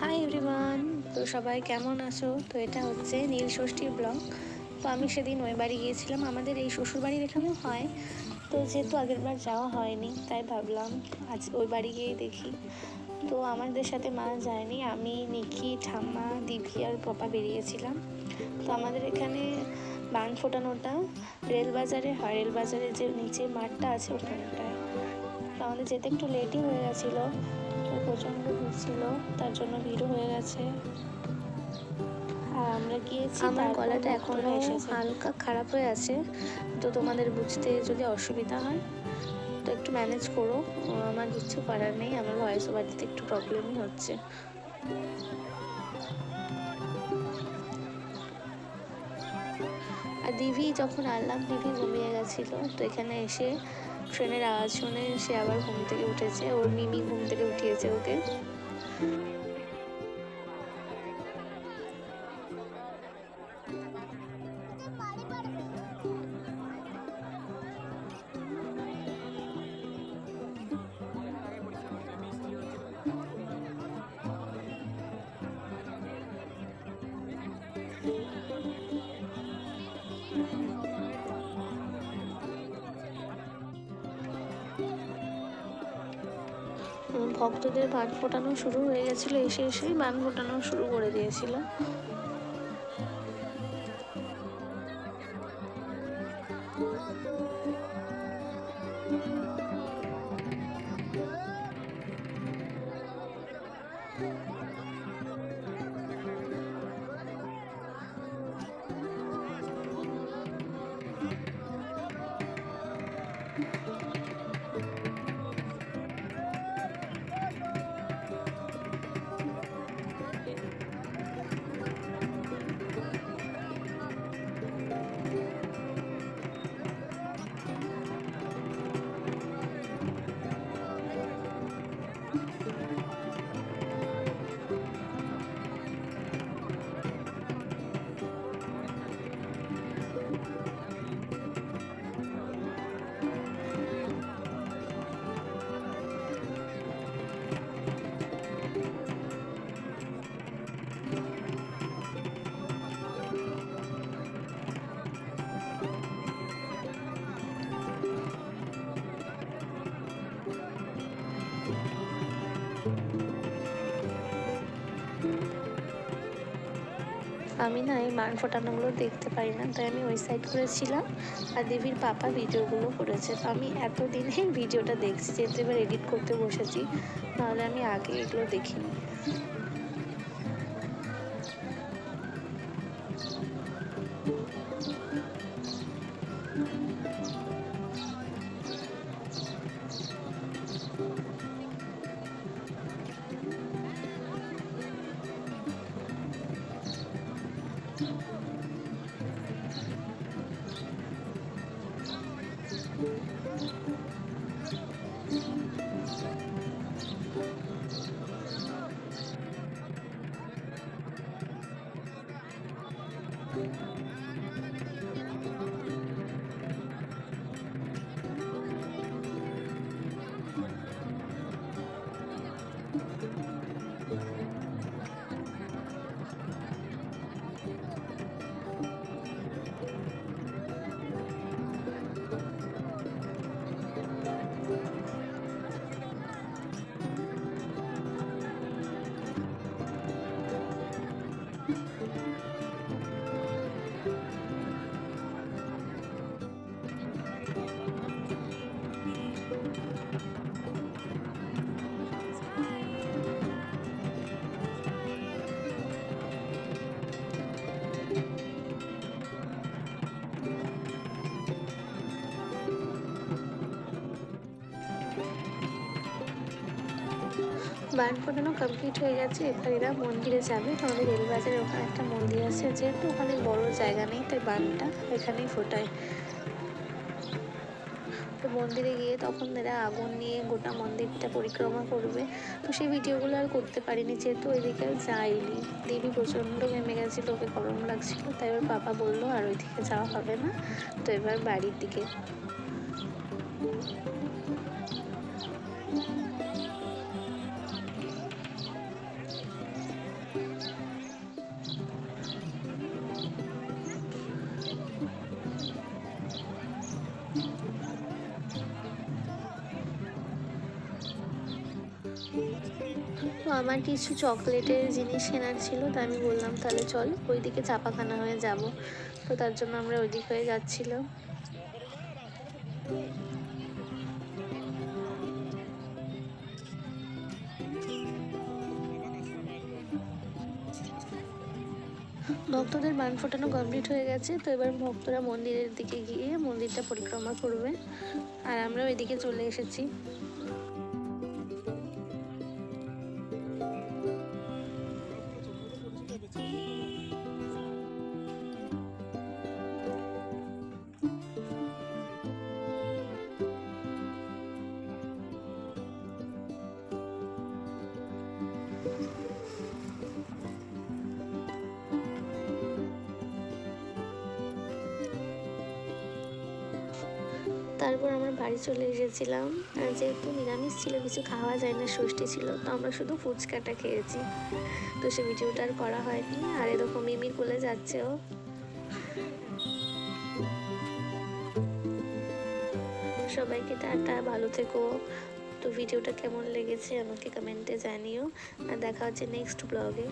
Hi everyone তো সবাই কেমন আছো? তো এটা হচ্ছে নীল ষষ্ঠীর ব্লগ। তো আমি সেদিন ওই বাড়ি গিয়েছিলাম। আমাদের এই শ্বশুর বাড়ির এখানেও হয়। তো যেহেতু আগের বার যাওয়া হয়নি, তাই ভাবলাম আজ ওই বাড়ি গিয়েই দেখি। তো আমাদের সাথে মা যায়নি। আমি নিকি ঠাম্মা, দিভি আর পাপা বেরিয়েছিলাম। তো আমাদের এখানে বান ফোটানোটা রেলবাজারে হয়। রেলবাজারে যে নিচে মাঠটা আছে ওখানটায়। তো আমাদের যেতে একটু লেটই হয়ে গেছিল। প্রচণ্ড ভিড় ছিল তার জন্য ভিড়ও হয়ে গেছে। আর আমরা গিয়েছি আমার গলাটা এখনও হালকা খারাপ হয়ে আছে তো তোমাদের বুঝতে যদি অসুবিধা হয় তো একটু ম্যানেজ করো। আমার কিচ্ছু করার নেই আমার ভয়েস ওভার দিতে একটু প্রবলেমই হচ্ছে। আর দিভি যখন আনলাম দিভি ঘুমিয়ে গেছিল তো এখানে এসে ট্রেনের আওয়াজ শুনে সে আবার ঘুম থেকে উঠেছে। ওর মিমি ঘুম থেকে উঠিয়েছে ওকে। ভক্তদের বান ফোটানো শুরু হয়ে গেছিল এসে এসেই বান ফোটানো শুরু করে দিয়েছিল। আমি না এই মান ফোটানোগুলো দেখতে পারি না, তাই আমি ওই সাইড করেছিলাম আর দেবীর পাপা ভিডিওগুলো করেছে। তো আমি এতদিনে ভিডিওটা দেখছি যেহেতু এবার এডিট করতে বসেছি, নাহলে আমি আগে এগুলো দেখিনি। বান ফোটানো কমপ্লিট হয়ে গেছে। এবার এরা মন্দিরে যাবে। আমাদের রেলবাজারের ওখানে একটা মন্দির আছে, যেহেতু ওখানে বড় জায়গা নেই, তাই বানটা এখানেই ফোটায়। তো মন্দিরে গিয়ে তখন এরা আগুন নিয়ে গোটা মন্দিরটা পরিক্রমা করবে। তো সেই ভিডিওগুলো আর করতে পারিনি, যেহেতু ওইদিকে যাইনি। দেবী প্রচণ্ড ঘেমে গেছিল, ওকে গরম লাগছিল, তাই এবার বাবা বলল, আর ওইদিকে যাওয়া হবে না। তো এবার বাড়ির দিকে। তো আমার কিছু চকলেটের জিনিস কেনার ছিল, তো আমি বললাম, তাহলে চল, ওইদিকে চাপাখানা হয়ে যাব। তো তার জন্য আমরা ওইদিক হয়ে যাচ্ছিলাম। ভক্তদের বান ফোটানো কমপ্লিট হয়ে গেছে, তো এবার ভক্তরা মন্দিরের দিকে গিয়ে মন্দিরটা পরিক্রমা করবে। আর আমরা ওইদিকে চলে এসেছি। তারপর আমরা বাড়ি চলে এসেছিলাম। যেহেতু নিরামিষ ছিল, কিছু খাওয়া যায় না, ষষ্ঠী ছিল, তো আমরা শুধু ফুচকাটা খেয়েছি। তো সে ভিডিওটা আর করা হয়নি। আর এরকম মিমির কোলে যাচ্ছে ও সবাইকে টাটা, ভালো থেকো। তো ভিডিওটা কেমন লেগেছে আমাকে কমেন্টে জানিও। আর দেখা হচ্ছে নেক্সট ব্লগে